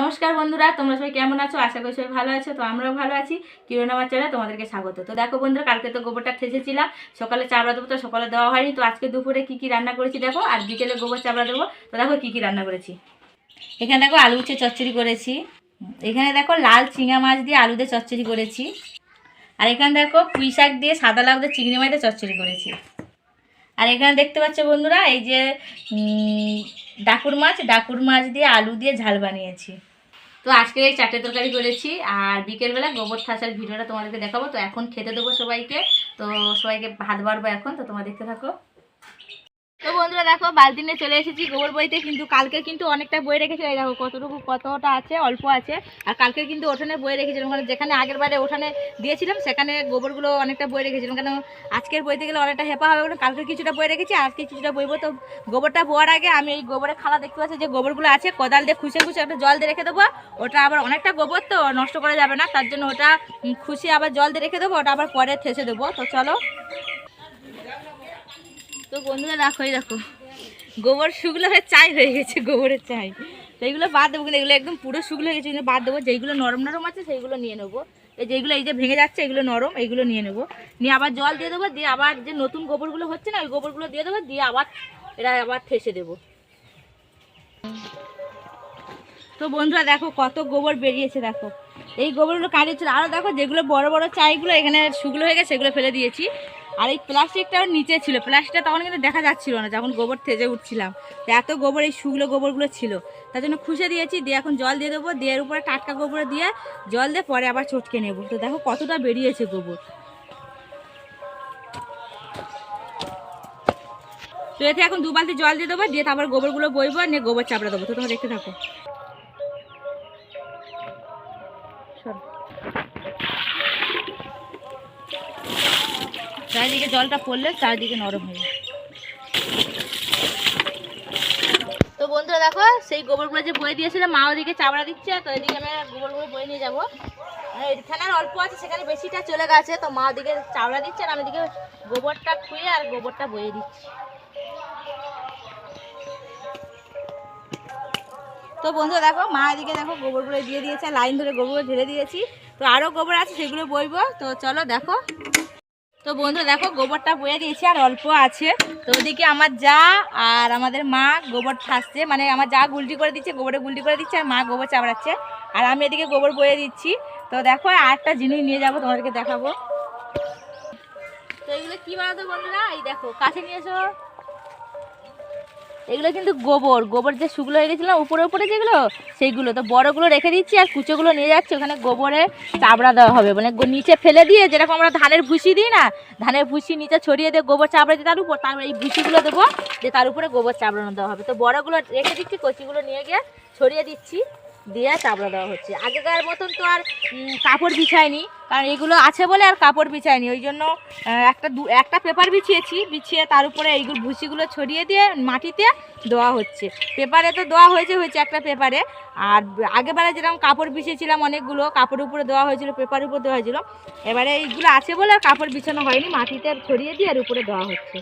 নমস্কার বন্ধুরা, তোমরা সবাই কেমন আছো? আশা করি সবাই ভালো আছো, তো আমরাও ভালো আছি। কিরণ আমার চ্যানেলে তোমাদেরকে স্বাগত। তো দেখো বন্ধুরা, কালকে তো গোবরটা ঠেসেছিলাম সকালে চাবড়া দেবো তো, সকালে দেওয়া হয়নি, তো আজকে দুপুরে কি কি রান্না করেছি দেখো, আর বিকেলে গোবর চাবড়া দেবো, তো দেখো কি কি রান্না করেছি। এখানে দেখো আলু উচ্ছে চচ্চড়ি করেছি। এখানে দেখো লাল চিঙা মাছ দিয়ে আলু দিয়ে চচ্চড়ি করেছি। আর এখানে দেখো পুঁই শাক দিয়ে সাদা লাউ দিয়ে চিংড়ি মাছ দিয়ে চচ্চড়ি করেছি। আর এখানে দেখতে পাচ্ছ বন্ধুরা, এই যে ডাকুর মাছ ডাকুর মাছ দিয়ে আলু দিয়ে ঝাল বানিয়েছি। তো আজকে এই চারটে তরকারি করেছি, আর বিকেলবেলা গোবর থাসার ভিডিওটা তোমাদেরকে দেখাবো। তো এখন খেতে দেবো সবাইকে। তো সবাইকে ভাত বাড়বো এখন, তো তোমরা দেখতে থাকো। তো বন্ধুরা দেখো বালতি নিয়ে চলে এসেছি গোবর বইতে, কিন্তু কালকে কিন্তু অনেকটা বই রেখেছি এই দেখো কতটুকু, কতটা আছে, অল্প আছে। আর কালকে কিন্তু ওঠানে বই রেখেছিলাম, কারণ যেখানে আগের বারে ওঠানে দিয়েছিলাম, সেখানে গোবরগুলো অনেকটা বই রেখেছিলাম। কেন, আজকের বইতে গেলে অনেকটা হেপা হবে বলে কালকে কিছুটা বই রেখেছি আজকে কিছুটা বইবো। তো গোবরটা বোয়ার আগে আমি এই গোবরের খালা দেখতে পাচ্ছি, যে গোবরগুলো আছে, কোদাল দিয়ে খুশে খুশে একটা জল দিয়ে রেখে দেবো। ওটা আবার অনেকটা গোবর তো, নষ্ট করা যাবে না, তার জন্য ওটা খুশি আবার জল দিয়ে রেখে দেবো, ওটা আবার পরে থেসে দেবো। তো চলো। তো বন্ধুরা দেখো, এই দেখো। গোবর শুকলো হয়ে চাই হয়ে গেছে, গোবরের চাই। তো এইগুলো বাদ দেবো কিন্তু এগুলো একদম পুরো শুকলো হয়ে গেছে এগুলো বাদ দেবো। যেইগুলো নরম নরম আছে, সেইগুলো নিয়ে নেব। এই যেগুলো এই যে ভেঙে যাচ্ছে, এগুলো নরম, এইগুলো নিয়ে নেব। নিয়ে আবার জল দিয়ে দেবো, দিয়ে আবার যে নতুন গোবরগুলো হচ্ছে না, ওই গোবরগুলো দিয়ে দেবো, দিয়ে আবার এটা আবার ঠেসে দেবো। তো বন্ধুরা দেখো, কত গোবর বেরিয়েছে, দেখো। এই গোবরগুলো কাটিয়েছিল আরও দেখো, যেগুলো বড় বড় চাইগুলো এখানে শুকলো হয়ে গেছে, সেগুলো ফেলে দিয়েছি। আর এই প্লাস্টিকটাও নিচে ছিল। প্লাস্টিকটা তখন কিন্তু দেখা যাচ্ছিল না, যখন গোবর থেজে উঠছিলাম। এত গোবর, এই শুকলো গোবরগুলো ছিল। তার জন্য খুশে দিয়েছি, দিয়ে এখন জল দিয়ে দেবো। দিয়ে উপরে টাটকা গোবর দিয়ে জল দিয়ে পরে আবার চটকে নেব। তো দেখো কতটা বেরিয়েছে গোবর। তো এতে এখন দু বালতি জল দিয়ে দেবো, দিয়ে তারপর গোবরগুলো বইবো, নিয়ে গোবর চাপড়া দেবো। তো তোমরা দেখতে থাকো। চারিদিকে জলটা পড়লে চারিদিকে নরম হয়ে তো বন্ধুরা দেখো, সেই গোবরগুলো যে বয়ে দিয়েছিলাম মা ওদিকে চাবড়া দিচ্ছে, তো এদিকে আমি গোবরগুলো বয়ে নিয়ে যাব। এখানে অল্প আছে, সেখানে বেশিটা চলে গেছে, তো মা ওদিকে চাবড়া দিচ্ছে আর আমি এদিকে গোবরটা খুঁয়ে আর গোবরটা বয়ে দিচ্ছি। তো বন্ধুরা দেখো, মা এদিকে দেখো গোবরগুলো দিয়ে দিয়েছে, লাইন ধরে গোবর ঢেলে দিয়েছি, তো আরও গোবর আছে, সেগুলো বইবো, তো চলো দেখো। তো বন্ধু, দেখো, গোবরটা বয়ে দিয়েছি আর অল্প আছে। তো ওদিকে আমার যা আর আমাদের মা গোবর ঠাসছে। মানে আমার যা গুলটি করে দিচ্ছে, গোবরে গুলটি করে দিচ্ছে, আর মা গোবর চাবড়াচ্ছে। আর আমি এদিকে গোবর বয়ে দিচ্ছি। তো দেখো একটা জিনিস নিয়ে যাব, তোমাদেরকে দেখাবো। তো এগুলো কি বানাতো বন্ধুরা? এই দেখো, কাছে নিয়ে এসো। এগুলো কিন্তু গোবর। গোবর যে শুকনো হয়ে গেছিল না, উপরে উপরে যেগুলো সেইগুলো। তো বড়গুলো রেখে দিচ্ছি আর কুচোগুলো নিয়ে যাচ্ছি। ওখানে গোবরে চাবড়া দেওয়া হবে। মানে নিচে ফেলে দিয়ে যেরকম আমরা ধানের ভুসি দিই না ধানের ভুসি নিচে ছড়িয়ে দিয়ে গোবর চাবড়া দিয়ে তার উপর তারপর এই ভুসিগুলো দেবো যে তার উপরে গোবর চাবড়ানো দেওয়া হবে। তো বড়গুলো রেখে দিচ্ছি কচিগুলো নিয়ে গিয়ে ছড়িয়ে দিচ্ছি। দিয়ে চাবড়া দেওয়া হচ্ছে। আগেকার মতন তো আর কাপড় বিছায়নি। কারণ এগুলো আছে বলে আর কাপড় বিছায়নি। ওই জন্য একটা দু, একটা পেপার বিছিয়েছি। বিছিয়ে তার উপরে এইগুলো ভুসিগুলো ছড়িয়ে দিয়ে মাটিতে দেওয়া হচ্ছে। পেপারে তো দেওয়া হয়েছে হয়েছে একটা পেপারে। আর আগেবারে যেরকম কাপড় বিছিয়েছিলাম অনেকগুলো, কাপড়ের উপরে দেওয়া হয়েছিল, পেপারের উপর দেওয়া হয়েছিল। এবারে এইগুলো আছে বলে আর কাপড় বিছানো হয়নি। মাটিতে ছড়িয়ে দিয়ে আর উপরে দেওয়া হচ্ছে।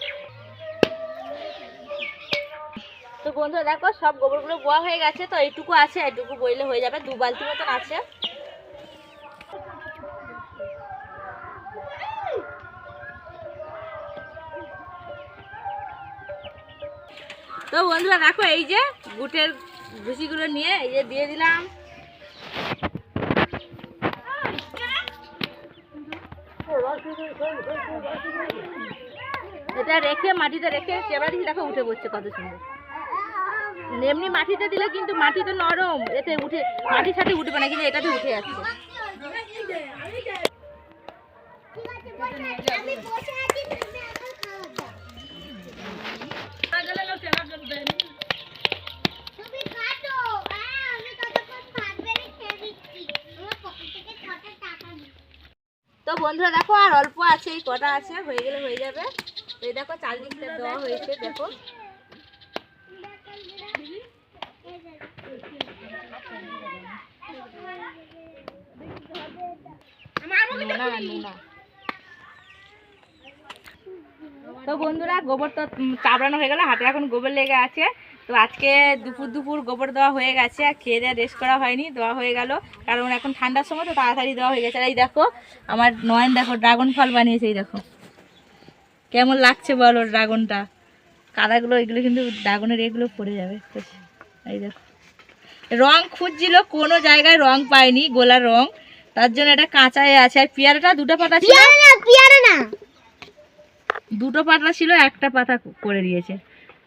তো বন্ধুরা দেখো, সব গোবরগুলো বোয়া হয়ে গেছে, তো এইটুকু আছে, এইটুকু বইলে হয়ে যাবে, দু বালতি মতন আছে। তো বন্ধুরা দেখো, এই যে বুটের ভুসিগুলো নিয়ে এই যে দিয়ে দিলাম। এটা রেখে, মাটিতে রেখে দিচ্ছি দেখো, উঠে পড়ছে কত সুন্দর। এমনি মাটিতে দিলে কিন্তু মাটি তো নরম। এতে উঠে মাটির সাথে উঠবে না, কিন্তু এটাতে উঠে দিই তো বন্ধুরা দেখো, আর অল্প আছে, এই কটা আছে, হয়ে গেলে হয়ে যাবে। এই দেখো, চারদিকটা দেওয়া হয়েছে, দেখো। তো বন্ধুরা, গোবর তো চাবড়ানো হয়ে গেল, হাতে এখন গোবর লেগে আছে। তো আজকে দুপুর দুপুর গোবর দেওয়া হয়ে গেছে, আর খেয়ে দেওয়া রেস্ট করা হয়নি, দেওয়া হয়ে গেল। কারণ এখন ঠান্ডার সময়, তো তাড়াতাড়ি দেওয়া হয়ে গেছে। এই দেখো, আমার নয়ন দেখো ড্রাগন ফল বানিয়েছে, এই দেখো। কেমন লাগছে বলো ড্রাগনটা কাদাগুলো, এগুলো কিন্তু ড্রাগনের এগুলো পড়ে যাবে। এই দেখো। রং খুঁজছিল, কোনো জায়গায় রং পায়নি গোলার রং। তার জন্য এটা কাঁচায় আছে। আর পেয়ারাটা দুটো পাতা ছিল। পিয়ারে না পিয়ারে না। দুটো পাতা ছিল একটা পাতা করে দিয়েছে।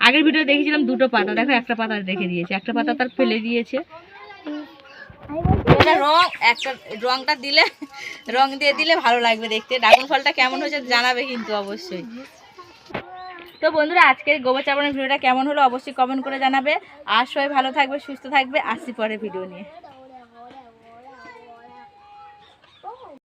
আগের ভিডিও দেখেছিলাম দুটো পাতা। দেখো একটা পাতা রেখে দিয়েছে। একটা পাতা তার ফেলে দিয়েছে। এটা রং একটা রংটা দিলে রং দিয়ে দিলে ভালো লাগবে দেখতে। ড্রাগন ফলটা কেমন হয়েছে জানাবে কিন্তু অবশ্যই। তো বন্ধুরা আজকের গোবর চাপানোর ভিডিওটা কেমন হলো অবশ্যই কমেন্ট করে জানাবে। আর সবাই ভালো থাকবে সুস্থ থাকবে। আসছি পরে ভিডিও নিয়ে।